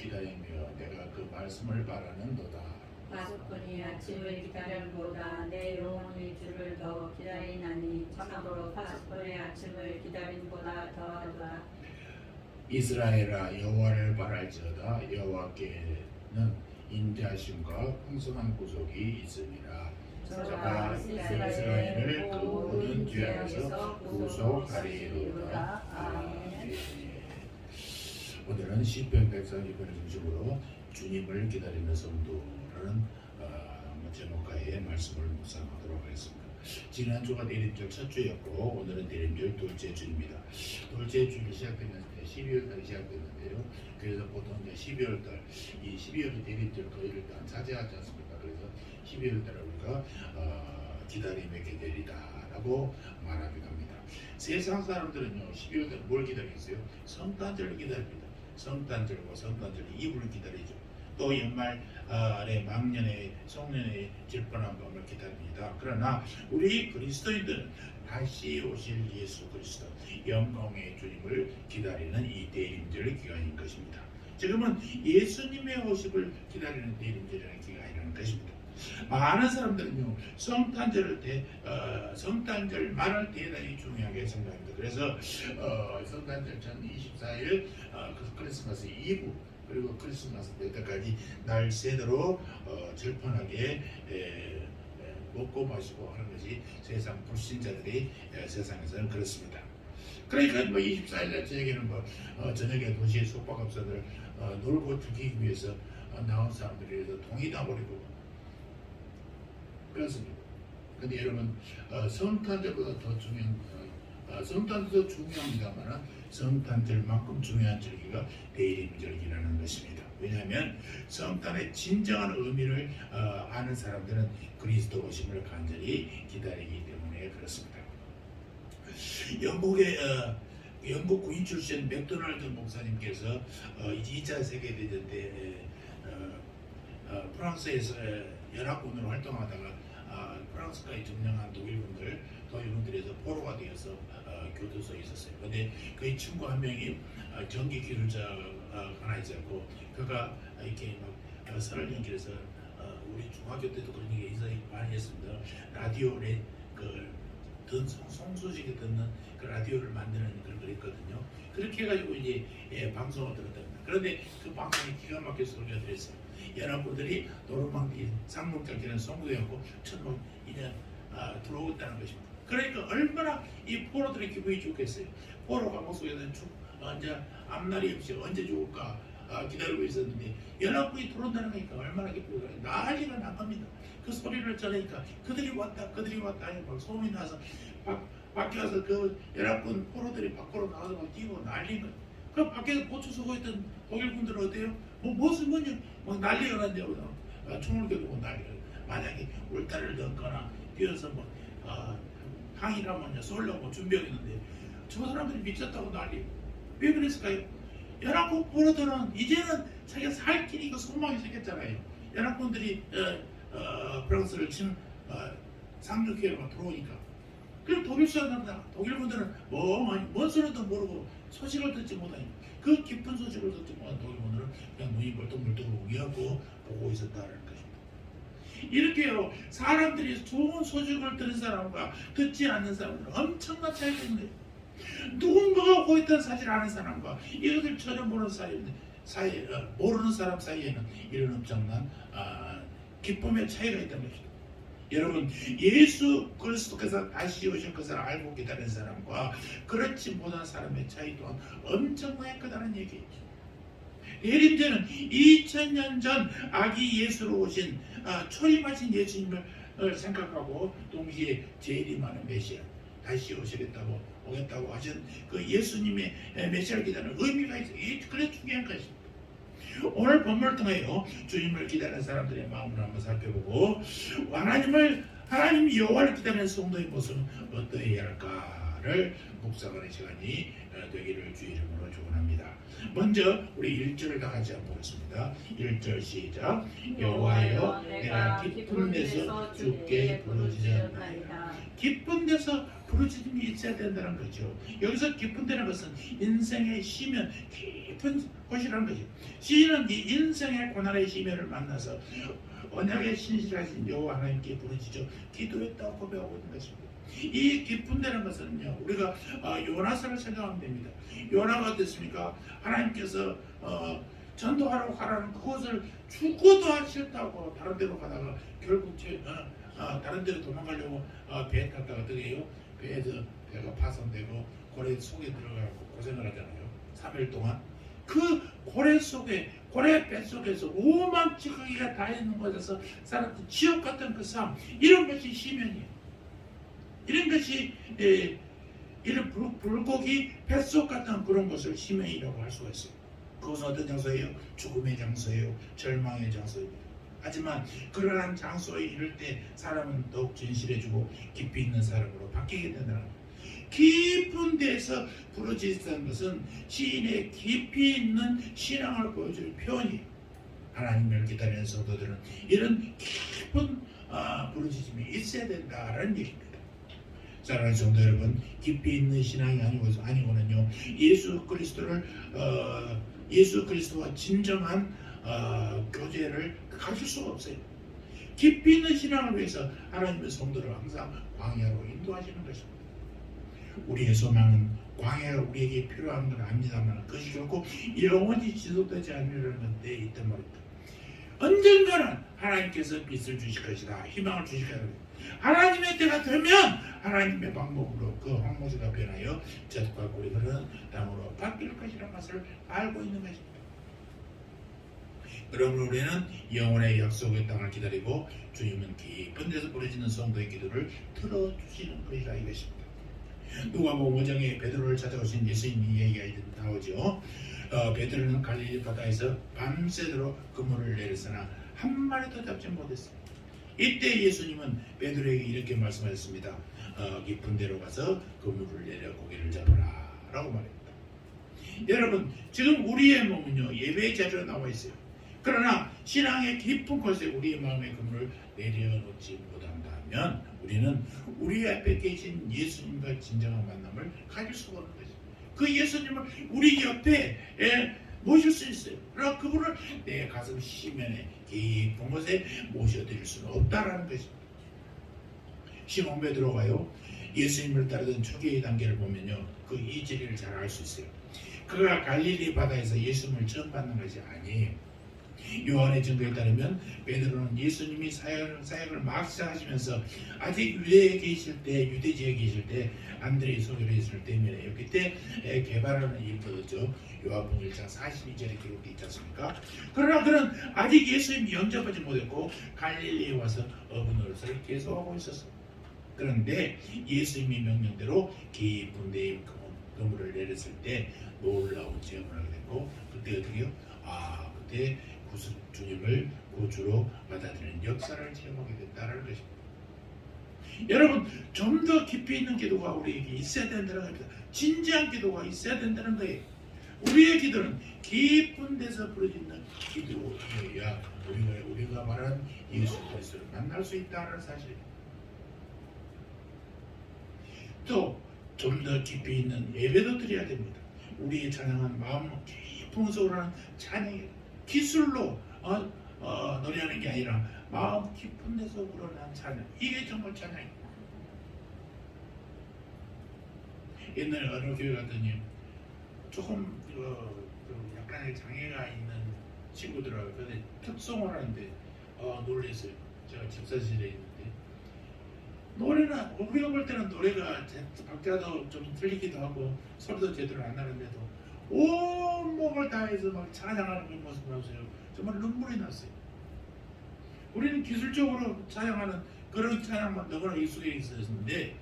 기다리며 내가 그 말씀을 바라는도다. 가족분이 아침을 기다림보다 내 영혼이 주를 더 기다리나니 참으로 가족분의 아침을 기다림보다 더하다. 이스라엘아 여호와를 바랄지어다 여호와께는 인자하심과 풍성한 구속이 있음이라. 저가 이스라엘을 그 모든 죄악에서 구속하리로다. 아멘. 오늘은 시편 140편을 중심으로 주님을 기다리는 성도라는 어, 제목가의 말씀을 묵상하도록 하겠습니다. 지난 주가 내림절 첫 주였고 오늘은 내림절 둘째 주입니다. 둘째 주를 시작되면 12월 달이 시작되는데요. 그래서 보통 이제 12월 달, 이 12월이 내림절 토요일 단 차지하지 않습니까? 그래서 12월 달을 우리가 어, 기다림의 계절이다라고 말하기도 합니다. 세상 사람들은요 12월 달에 뭘 기다리겠어요? 성탄절을 기다립니다. 성탄절과 성탄절 이브를 기다리죠. 또 연말 아, 아래 망년의 송년의 질뻔한 밤을 기다립니다. 그러나 우리 그리스도인들은 다시 오실 예수 그리스도 영광의 주님을 기다리는 이 대림절 기간인 것입니다. 지금은 예수님의 오십을 기다리는 대림절이라는 기간이라는 것입니다. 많은 사람들은요 성탄절을 대 어, 성탄절 말을 대단히 중요하게 생각합니다. 그래서 어, 성탄절 전 24일 어, 그 크리스마스 이브 그리고 크리스마스 때까지 날 새대로 어, 절판하게 에, 에, 먹고 마시고 하는 것이 세상 불신자들이 에, 세상에서는 그렇습니다. 그러니까 뭐 24일 날 저녁에는 뭐 어, 저녁에 도시의 숙박업소들 어, 놀고 죽이기 위해서 어, 나온 사람들이 그래서 동이 나 버리고 그렇습니다. 근데 여러분 어, 성탄절보다 더 중요한 어, 어, 성탄절도 중요합니다만 성탄절만큼 중요한 절기가 대림절기라는 것입니다. 왜냐하면 성탄의 진정한 의미를 어, 아는 사람들은 그리스도 오심을 간절히 기다리기 때문에 그렇습니다. 영국의 어, 영국 구인 출신 맥도날드 목사님께서 어, 2차 세계대전 때 어, 어, 프랑스에서 연합군으로 활동하다가 아, 프랑스까지 점령한 독일군들 독일군들에서 포로가 되어서 어, 교도소에 있었어요. 근데 그의 친구 한 명이 어, 전기 기술자가 하나 있었고 그가 이렇게 막 어, 선을 연결해서 어, 우리 중학교 때도 그런 얘기 많이 했습니다. 라디오 레, 그 듣, 송수식이 듣는 그 라디오를 만드는 걸 했거든요. 그렇게 해가지고 이제 예, 방송을 들었답니다. 그런데 그 방송이 기가 막혀 소리가 들었어요. 여러분들이 노르망디 상륙작전에 성공되었고 천국 이제 아, 들어오겠다는 것입니다. 그러니까 얼마나 이 포로들의 기분이 좋겠어요. 포로 감옥 속에서 죽, 어, 이제 앞날이 없이 언제 죽을까 아, 기다리고 있었는데 연합군이 들어온다는 거니까 얼마나 기쁘고 난리가 난 겁니다. 그 소리를 전하니까 그들이 왔다 그들이 왔다 하니 막 소문이 나서 밖, 밖에 와서 그 연합군 포로들이 밖으로 나와서 막 뛰고 난리가 그 밖에서 보초 서고 있던 독일군들은 어때요? 뭐 무슨 뭐냐 막 난리가 난다고 어, 총을 겨누고 난리가 만약에 울타리를 넣거나 뛰어서 뭐 어, 항이라면 쏠려고 준비하고 있는데 저 사람들이 미쳤다고 난리 왜 그랬을까요? 연합군 포로들은 이제는 자기가 살 길이 있고 소망이 생겼잖아요 연합군들이 어, 어, 프랑스를 치는 어, 상륙기회가 들어오니까 그럼 독일 사람들 독일군들은 뭐, 많이- 뭔 소리도 모르고 소식을 듣지 못하니 그 깊은 소식을 듣지 못한 독일군들은 그냥 눈이 벌떡벌떡 우기하고 보고 있었다는 것입니다. 이렇게요 사람들이 좋은 소식을 들은 사람과 듣지 않는 사람은 엄청난 차이가 있는 거예요. 누군가가 하고 있다는 사실 아는 사람과 이것을 전혀 모르는 사이 사이 어, 모르는 사람 사이에는 이런 엄청난 아, 기쁨의 차이가 있다는 것입니다. 여러분 예수 그리스도께서 다시 오실 것을 알고 기다리는 사람과 그렇지 못한 사람의 차이 또한 엄청나게 크다는 얘기죠. 예림제는 2000년 전 아기 예수로 오신 아, 초림하신 예수님을 어, 생각하고 동시에 재림하는 메시아 다시 오시겠다고 오겠다고 하신 그 예수님의 에, 메시아를 기다리는 의미가 있어요. 이 그래 중요한 것입니다. 오늘 본문을 통하여 주님을 기다리는 사람들의 마음을 한번 살펴보고 하나님을 하나님 여호와를 기다리는 성도의 모습은 어떠해야 할까 를 묵상하는 시간이 어, 되기를 주 이름으로 축원합니다. 먼저 우리 1절을 다 같이 한번 보겠습니다. 1절 시작. 여호와여 내가 기쁜 데서 주께 부르짖었나이다. 기쁜 데서 부르짖음이 있어야 된다는 거죠. 여기서 깊은 데는 것은 인생의 심연, 깊은 곳이라는 거죠. 시인은 이 인생의 고난의 심연을 만나서 언약의 신실하신 여호와 하나님께 부르짖어 기도했다고 고백하고 있는 것입니다. 이 깊은 데는 것은요 우리가 어, 요나서를 생각하면 됩니다. 요나가 어땠습니까? 하나님께서 어, 전도하라고 가라는 그것을 죽어도 싫다고 다른 데로 가다가 결국 제, 어, 어, 다른 데로 도망가려고 어, 배에 탔다가 어떻게 해요? 배에서 배가 파손되고 고래 속에 들어가고 고생을 하잖아요. 3일 동안 그 고래 속에 고래 뱃 속에서 오만 찌꺼기가 다 있는 곳에서 살았던 지옥 같은 그 삶 이런 것이 시면이에요. 이런 것이 에, 이런 불, 불고기 뱃속 같은 그런 것을 시면이라고 할 수가 있어요. 그것은 어떤 장소예요? 죽음의 장소예요. 절망의 장소입니다. 하지만 그러한 장소에 이를 때 사람은 더욱 진실해지고 깊이 있는 사람으로 바뀌게 된다는 거예요. 깊은 데서 부르짖는 것은 시인의 깊이 있는 신앙을 보여줄 표현이에요. 하나님을 기다리는 성도들은 이런 깊은 아, 부르짖음이 있어야 된다라는 얘기입니다. 사랑하는 성도 여러분, 깊이 있는 신앙이 아니고 아니고는요 예수 그리스도를 어, 예수 그리스도와 진정한 어, 교제를 가질 수가 없어요. 깊이 있는 신앙을 위해서 하나님의 성도를 항상 광야로 인도하시는 것입니다. 우리의 소망은 광야가 우리에게 필요한 건 압니다만 그것이 결코 영원히 지속되지 않으려는 건데 있단 말입니다. 언젠가는 하나님께서 빛을 주실 것이다. 희망을 주실 것이다. 하나님의 때가 되면 하나님의 방법으로 그 황무지가 변하여 젖과 흐르는 땅으로 바뀔 것이라는 것을 알고 있는 것입니다. 그러므로 우리는 영원의 약속의 땅을 기다리고 주님은 깊은 데서 부르짖는 성도의 기도를 들어주시는 분이라 이것입니다. 누가복음 5장에 베드로를 찾아오신 예수님이 얘기가 나오죠. 어, 베드로는 갈릴리 바다에서 밤새도록 그물을 내렸으나 한 마리도 잡지 못했습니다. 이때 예수님은 베드로에게 이렇게 말씀하셨습니다. 어, 깊은 데로 가서 그물을 내려 고기를 잡아라 라고 말합니다. 여러분 지금 우리의 몸은요 예배의 자리로 나와 있어요. 그러나 신앙의 깊은 곳에 우리의 마음의 그물을 내려놓지 못한다면 우리는 우리 앞에 계신 예수님과 진정한 만남을 가질 수가 없는 거죠. 그 예수님을 우리 옆에 예, 모실 수 있어요. 그러나 그분을 내 가슴 시면에 깊은 곳에 모셔드릴 수는 없다라는 것입니다. 시몬 베드로가요 예수님을 따르던 초기의 단계를 보면요 그 이지리를 잘 알 수 있어요. 그가 갈릴리 바다에서 예수님을 처음 받는 것이 아니에요. 요한의 증거에 따르면 베드로는 예수님이 사역을, 사역을 막 시작하시면서 아직 유대에 계실 때 유대 지역에 계실 때 안드레의 소개를 했을 때면에요. 그때 에, 개발하는 일부죠. 요한복음 1장 42절에 기록되어 있지 않습니까? 그러나 그는 아직 예수님 영접하지 못했고 갈릴리에 와서 어부 노릇을 계속하고 있었어요. 그런데 예수님의 명령대로 깊은 데에 그물을 내렸을 때 놀라운 체험을 하게 됐고 그때 어떻게요? 아 그때 주님을 구주로 받아들이는 역사를 체험하게 됐다는 것입니다. 여러분 좀 더 깊이 있는 기도가 우리에게 있어야 된다는 겁니다. 진지한 기도가 있어야 된다는 거예요. 우리의 기도는 깊은 데서 부르짖는 기도여야 우리가 우리가 말하는 예수 그리스도를 만날 수 있다는 사실. 또 좀 더 깊이 있는 예배도 드려야 됩니다. 우리의 찬양은 마음 깊은 곳으로 하는 찬양이 기술로 어, 어, 노래하는 게 아니라 마음 깊은 데서 우러난 찬양. 이게 정말 찬양입니다. 옛날에 어느 교회 갔더니 조금 그, 그 약간의 장애가 있는 친구들하고 근데 특송을 하는데 어, 놀랬어요. 제가 집사실에 있는데 노래는 우리가 볼 때는 노래가 제- 박자도 좀 틀리기도 하고 소리도 제대로 안 나는데도 온 몸을 다해서 막 찬양하는 그 모습을 보세요. 정말 눈물이 났어요. 우리는 기술적으로 찬양하는 그런 찬양만 너무나 익숙해 있었는데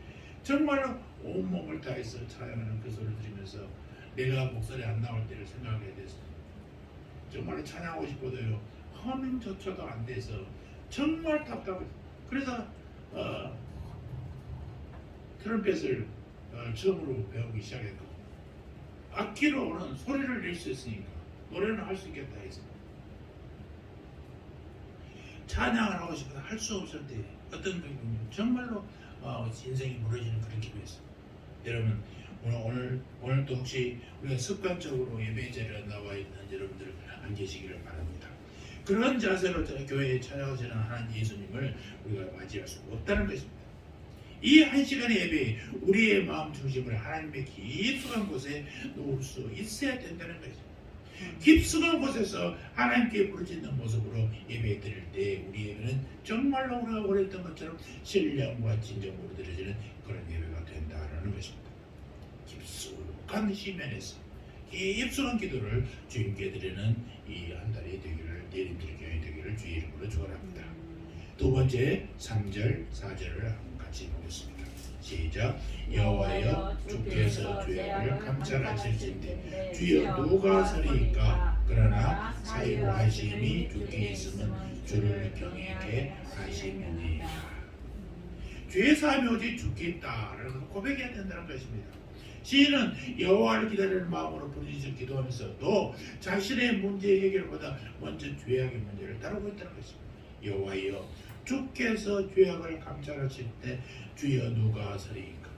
정말로 온 몸을 다해서 찬양하는 그 소리를 들으면서 내가 목소리 안 나올 때를 생각하게 됐어요. 정말로 찬양하고 싶어도요 허밍조차도 안 돼서 정말 답답해요. 그래서 어, 트럼펫을 어, 처음으로 배우기 시작했고 악기로는 소리를 낼 수 있으니까 노래는 할 수 있겠다 해서 찬양을 하고 싶어도 할수 없을 때 어떤 경우는 정말로 어, 인생이 무너지는 그런 기분이었어요. 여러분 오늘 오늘 오늘도 혹시 우리가 습관적으로 예배 자리에 나와 있는 여러분들 안 계시기를 바랍니다. 그런 자세로 저 교회에 찾아오시는 하나님 예수님을 우리가 맞이할 수 없다는 것입니다. 이 한 시간의 예배 우리의 마음 중심을 하나님의 깊숙한 곳에 놓을 수 있어야 된다는 것입니다. 깊숙한 곳에서 하나님께 부르짖는 모습으로 예배 드릴 때 우리 예배는 정말로 우리가 원했던 것처럼 신령과 진정으로 드려지는 그런 예배가 된다라는 것입니다. 깊숙한 시면에서 깊숙한 기도를 주님께 드리는 이 한 달이 되기를 내림들 교회 되기를 주의 이름으로 축원합니다. 두 번째 3절 4절을 한번 같이 보겠습니다. 시작 여호와여 주께서 죄악을 감찰하실진데 주여 누가 서리이까 그러나 사유하심이 주께 있으면 주를 경외하게 하심이니이다. 죄 오직 주께 있다라는 것을 고백해야 된다는 것입니다. 시인은 여호와를 기다리는 마음으로 부르짖어 기도하면서도 자신의 문제 해결보다 먼저 죄악의 문제를 다루고 있다는 것입니다. 여호와여 주께서 죄악을 감찰하실 때 주여 누가 서리이까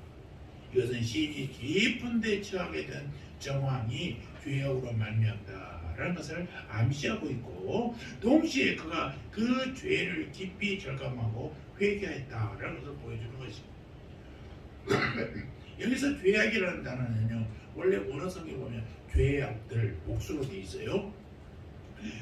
이것은 시인이 깊은 데 처하게 된 정황이 죄악으로 말미암다라는 것을 암시하고 있고 동시에 그가 그 죄를 깊이 절감하고 회개했다라는 것을 보여주는 것입니다. 여기서 죄악이라는 단어는요 원래 원어성에 보면 죄악들 복수로 돼 있어요.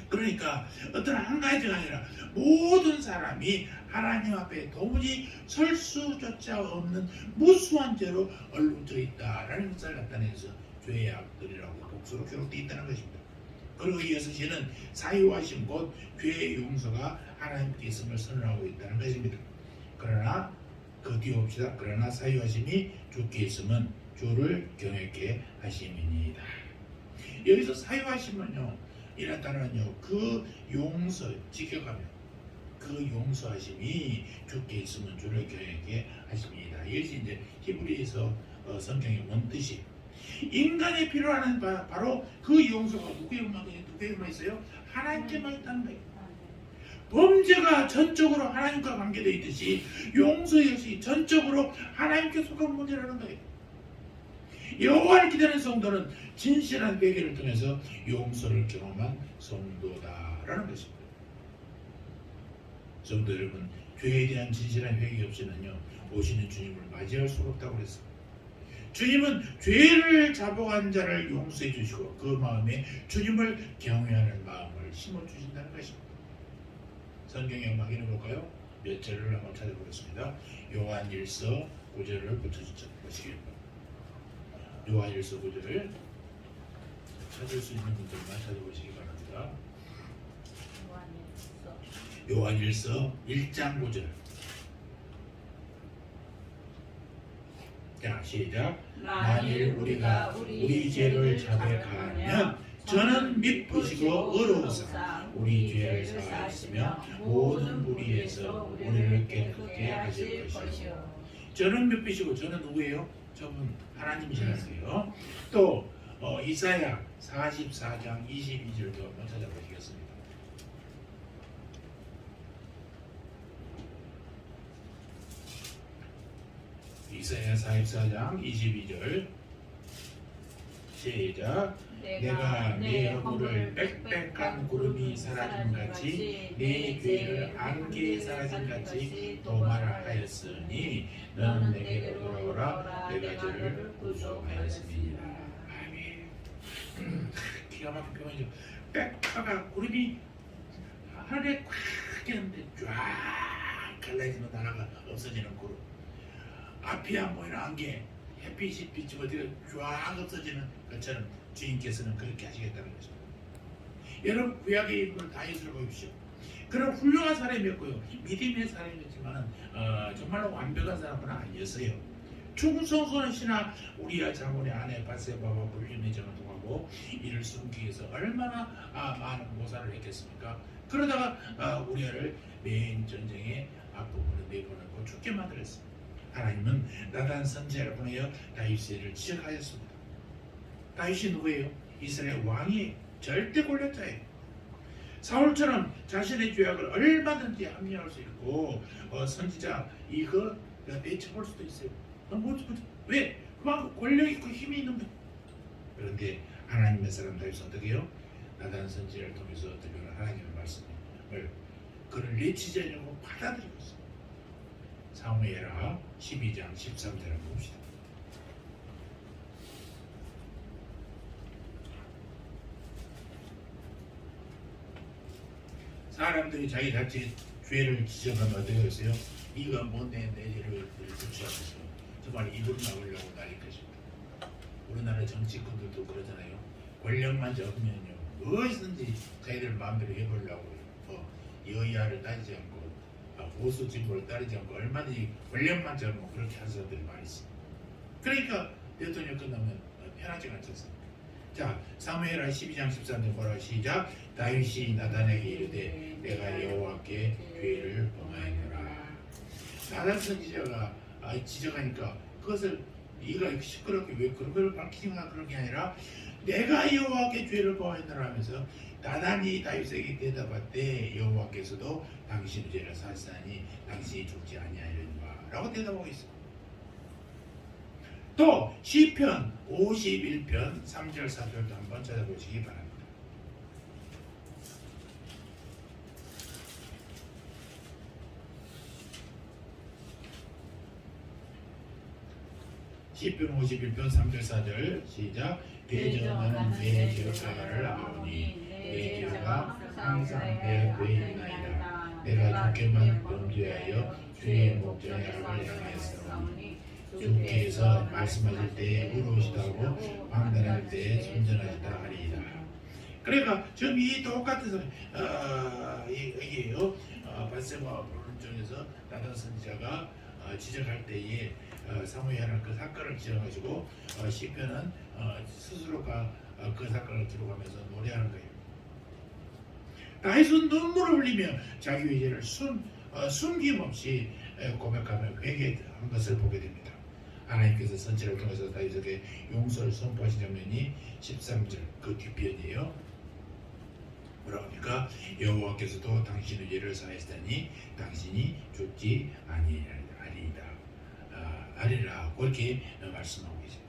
그러니까 어떤 한 가지가 아니라 모든 사람이 하나님 앞에 도무지 설 수조차 없는 무수한 죄로 얼룩져 있다라는 것을 나타내서 죄악들이라고 복수로 기록되어 있다는 것입니다. 그리고 이어서 시는 사유하심 곧 죄의 용서가 하나님께 있음을 선언하고 있다는 것입니다. 그러나 그 뒤에 봅시다. 그러나 사유하심이 주께 있으면 주를 경외케 하심이니이다. 여기서 사유하심은요, 단어는요, 그 용서, 지켜가며 그 용서하심이 주께 있으면 주를 경외케 하심이다. 이것이 이제 히브리에서 어, 성경의 원뜻이 인간이 필요하는 바, 바로 그 용서가 누구에게만 있어요? 하나님께만 있다는 거예요. 범죄가 전적으로 하나님과 관계되어 있듯이 용서 역시 전적으로 하나님께 속한 문제라는 거예요. 여호와를 기다리는 성도는 진실한 회개를 통해서 용서를 경험한 성도다라는 것입니다. 성도 여러분, 죄에 대한 진실한 회개 없이는요 오시는 주님을 맞이할 수가 없다고 그랬어요. 주님은 죄를 자복한 자를 용서해 주시고 그 마음에 주님을 경외하는 마음을 심어 주신다는 것입니다. 성경에 한번 확인해 볼까요? 몇 절을 한번 찾아보겠습니다. 요한 1서 9절을 붙여주시기 바랍니다. 요한 1서 9절을 찾을 수 있는 분들만 찾아보시기 바랍니다. 요한 1서 1장 9절 자 시작 만일 우리가 우리 죄를 자백하면 저는 미쁘시고 의로우사 우리 죄를 사하시며 모든 무리에서 우리를 깨끗게 하실 것이요 저는 미쁘시고 저는 누구예요? 저분 하나님이시라서요. 또 어, 이사야 44장 22절도 한번 찾아보시겠습니다. 이사야 44장 22절 시작 내가 내 허물을 빽빽한 구름이 사라진 같이 내 죄를 안개에 사라진 같이 도말하였으니 너는 내게로 돌아오라. 내가 저를 구속하였습니다. 아멘. 기가 막힌 표현이죠. 빽빽한 구름이 하늘에 꽉 있는데 쫙 갈라지는 나라가 없어지는 구름. 앞이 안 보이는 안개 햇빛이 비치고 어디가 쫙 없어지는 것처럼 주인께서는 그렇게 하시겠다는 것입니다. 여러분 구약의 인물 다윗을 보십시오. 그런 훌륭한 사람이었고요. 믿음의 사람이었지만 어, 정말로 완벽한 사람은 아니었어요. 충성스러운 신하 우리야 장군의 아내 바세바와 불륜의 정을 통하고 이를 숨기 위해서 얼마나 아, 많은 모사를 했겠습니까? 그러다가 아, 우리야를 메인 전쟁의 앞부분에 내보내고 죽게 만들었습니다. 하나님은 나단 선지자를 보내어 다윗을 지적하였습니다. 다윗이 누구예요? 이스라엘 왕이 절대 권력자예요. 사울처럼 자신의 죄악을 얼마든지 합리화할 수 있고 어, 선지자 이거 내쳐볼 수도 있어요. 너무 못 왜? 그만큼 권력 있고 힘이 있는 분. 그런데 하나님의 사람들에서 어떻게 해요? 나단 선지를 통해서 하나 하나님의 말씀을 그를 내치지 않냐고 받아들이고 있어요. 사무엘하 12장 13절을 봅시다. 사람들이 자기 자체 죄를 지적하면 어떻게 했어요? 이가 뭔데 내 죄를 고치하면서 정말 입으로 나오려고 날릴 것입니다. 우리나라 정치권들도 그러잖아요. 권력만 잡으면요 무엇이든지 자기들 마음대로 해보려고 뭐 여야를 따지지 않고 아, 보수 진보를 따르지 않고 얼마든지 권력만 잡으면 그렇게 하는 사람들이 많이 있습니다. 그러니까 대통령 끝나면 어, 편하지가 않습니까? 자 사무엘하 12장 13절 뭐라고 시작 다윗이 나단에게 이르되 내가 여호와께 죄를 범하였노라 나단 선지자가 아, 지적하니까 그것을 네가 시끄럽게 왜 그런 걸 밝히냐 그런 게 아니라 내가 여호와께 죄를 범하였노라 하면서 나단이 다윗에게 대답할 때 여호와께서도 당신의 죄를 사시다니 당신이 죽지 아니하려니와 라고 대답하고 있습니다 또 시편 51편 3절 4절도 한번 찾아보시기 바랍니다. 시편 51편 3절 4절 시작 대전하는 내 죄가를 아오니 내 죄가 항상 내 배에 있나이다 내가 주께만 범죄하여 주의 목전에 악을 행하였사오니 주께서 말씀하실 때에 의로우시다고 방단할 때에 손전하시다 하리이다. 그러니까 지금 이 똑같은 어, 이- 이게요. 어, 바세바 부른 중에서 나단 선지자가 어, 지적할 때에 어, 사무엘은 그 사건을 지적하시고 어, 시편은 어, 스스로가 어, 그 사건을 기록하면서 노래하는 거예요. 다윗은 눈물을 흘리며 자기 의지를 숨, 어, 숨김없이 에, 고백하며 회개한 것을 보게 됩니다. 하나님께서 선지를 통해서 다윗에게 용서를 선포하신 장면이 13절 그 뒤편이에요. 뭐라고 합니까? 여호와께서도 당신의 죄를 사하시다니 당신이 죽지 아니하리이다. 아, 아리라 그렇게 말씀하고 계세요.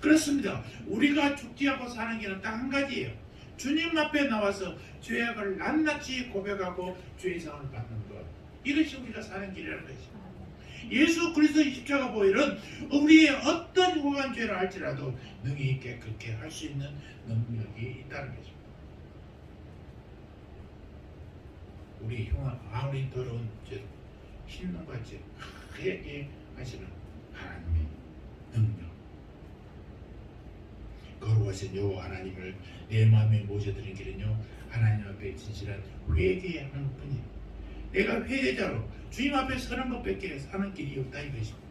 그렇습니다. 우리가 죽지 않고 사는 길은 딱 한 가지예요. 주님 앞에 나와서 죄악을 낱낱이 고백하고 죄의 상을 받는 것. 이것이 우리가 사는 길이라는 것이죠. 예수 그리스도의 십자가 보혈은 우리의 어떤 후한 죄를 할지라도 능히 그렇게 할 수 있는 능력이 있다는 거죠. 우리 흉한 아무리 더러운 죄, 흰눈 같이 하얗게 하시는 하나님의 능력. 거룩하신 여호와 하나님을 내 마음에 모셔드린 길은요 하나님 앞에 진실한 회개하는 뿐이에요. 내가 회개자로 주님 앞에 서는 것밖에 사는 길이 없다 이것입니다.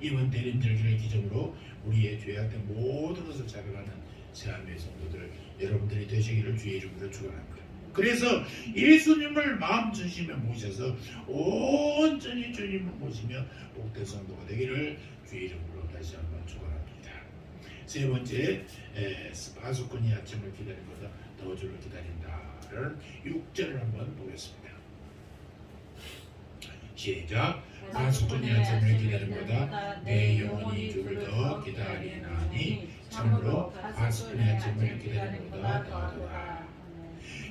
이번 대림 절기를 기점으로 우리의 죄악된 모든 것을 자백하는 새하늘의 성도들 여러분들이 되시기를 주의 이름으로 축원합니다. 그래서 예수님을 마음 중심에 모셔서 온전히 주님을 모시며 복된 성도가 되기를 주의 이름으로 다시 한번 축원합니다. 세 번째 에, 바수꾼이 아침을 기다린 것보다 더 주를 기다린다라는 6절을 한번 보겠습니다. 시작 바수꾼이 아침을 기다린 것보다 내 영혼이 주를 더 기다리나니 참으로 바수꾼이 아침을 기다린 것보다 더하도다.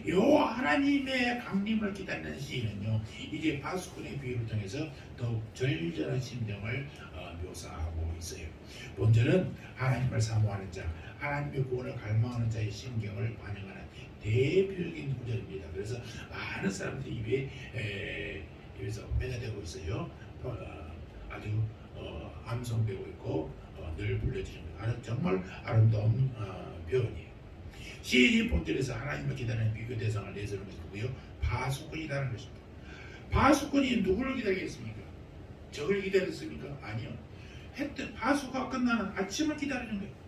요 하나님의 강림을 기다리는 시인은요 이제 바수꾼의 비유를 통해서 더욱 절절한 심정을 어, 묘사하고 있어요. 본절은 하나님을 사모하는 자, 하나님의 구원을 갈망하는 자의 심경을 반영하는 대표적인 구절입니다. 그래서 많은 사람들이 입에 에, 입에서 매달되고 있어요. 어, 아주 어, 암송되고 있고 어, 늘 불려지는 아주 정말 아름다운 어, 표현이에요. 시인이 본절에서 하나님을 기다리는 비교 대상을 내세우는 것이 누구요? 바수꾼이라는 것입니다. 바수꾼이 누구를 기다리겠습니까? 적을 기다렸습니까? 아니요. 했던 바수가 끝나는 아침을 기다리는 거예요.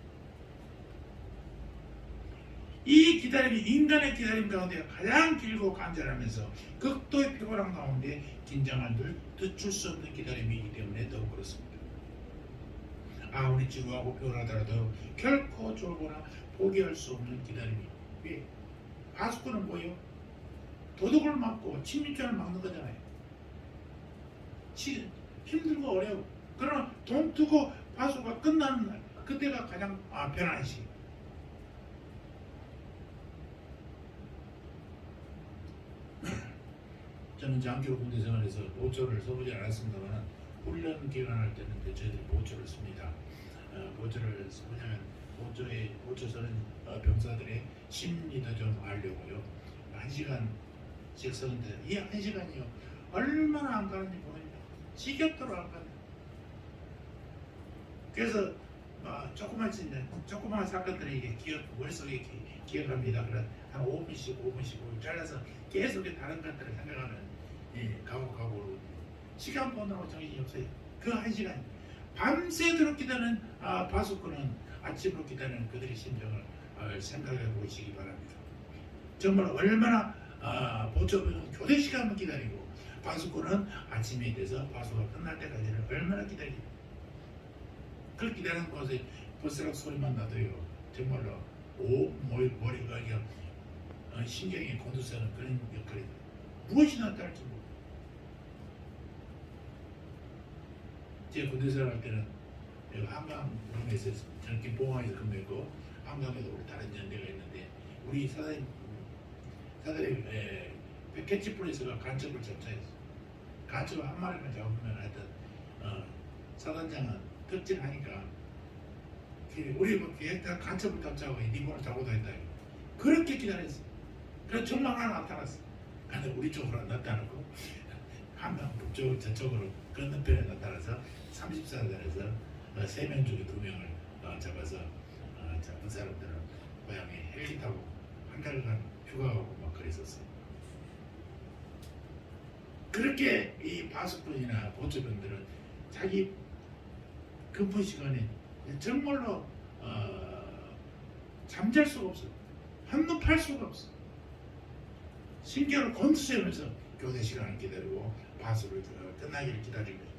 이 기다림이 인간의 기다림 가운데 가장 길고 간절하면서 극도의 피곤함 가운데 긴장을 늘 늦출 수 없는 기다림이기 때문에 더욱 그렇습니다. 아무리 지루하고 피곤하더라도 결코 졸거나 포기할 수 없는 기다림이 왜? 바수꾼은 뭐예요? 도둑을 막고 침입자를 막는 거잖아요. 치, 힘들고 어려워. 그러나 돈 두고 파수가 끝나는 날 그때가 가장 아, 편한 시. 저는 장교 군대 생활에서 보초를 써보지 않았습니다만 훈련 기간할 때는 이제 저희들이 보초를 씁니다. 어, 보초를 뭐냐면 보초에 보초서는 어, 병사들의 심리도 좀 알려고요. 한 시간씩 쓰는데 이 한 시간이요 얼마나 안 가는지 모릅니다. 지겹도록 안 가요. 그래서 어, 조그만 짓 조그만 사건들이 이게 기억 머릿속에 기, 기억합니다. 그래 한 5분씩 5분씩 잘라서 계속 다른 것들을 생각하는 예, 가고 가고 시간 보느라고 정신이 없어요. 그 한 시간 밤새도록 기다는 아, 바수꾼은 아침으로 기다리는 그들의 심정을 어, 생각해 보시기 바랍니다. 정말 얼마나 아, 보초병은 교대 시간을 기다리고 바수꾼은 아침에 돼서 바수가 끝날 때까지는 얼마나 기다리고 그 기다리는 곳에 버스락 소리만 나도요 정말로 오 머리, 머리가 그냥 어, 신경이 곤두서는 그런 역할이 무엇이 나타날지 모르 제 군대 생활할 때는 여기 한강에서 저는 김포항에서 근무했고 한강에도 우리 다른 연대가 있는데 우리 사장님 사장님 에, 백캐치플레이스가 간첩을 접차했어. 간첩 한 마리만 잡으면 하여튼 어, 사단장은 특진하니까 그 우리 뭐 기획다 간첩을 잡자고 니번을 잡고 다닌다. 그렇게 기다렸어. 그래서 정말 하나 나타났어. 근데 우리 쪽으로 안 나타나고 한강 북쪽 저쪽으로 건너편에 나타나서 34단에서 어, 세명 중에 두 명을 어, 잡아서 어, 잡은 사람들은 고향에 헬기 타고 한 달간 휴가 가고 막 그랬었어. 그렇게 이 바수꾼이나 보조병들은 자기 근무 시간에 정말로 어, 잠잘 수가 없어. 한눈 팔 수가 없어. 신경을 곤두세우면서 교대 시간을 기다리고 바수를 어, 끝나기를 기다리고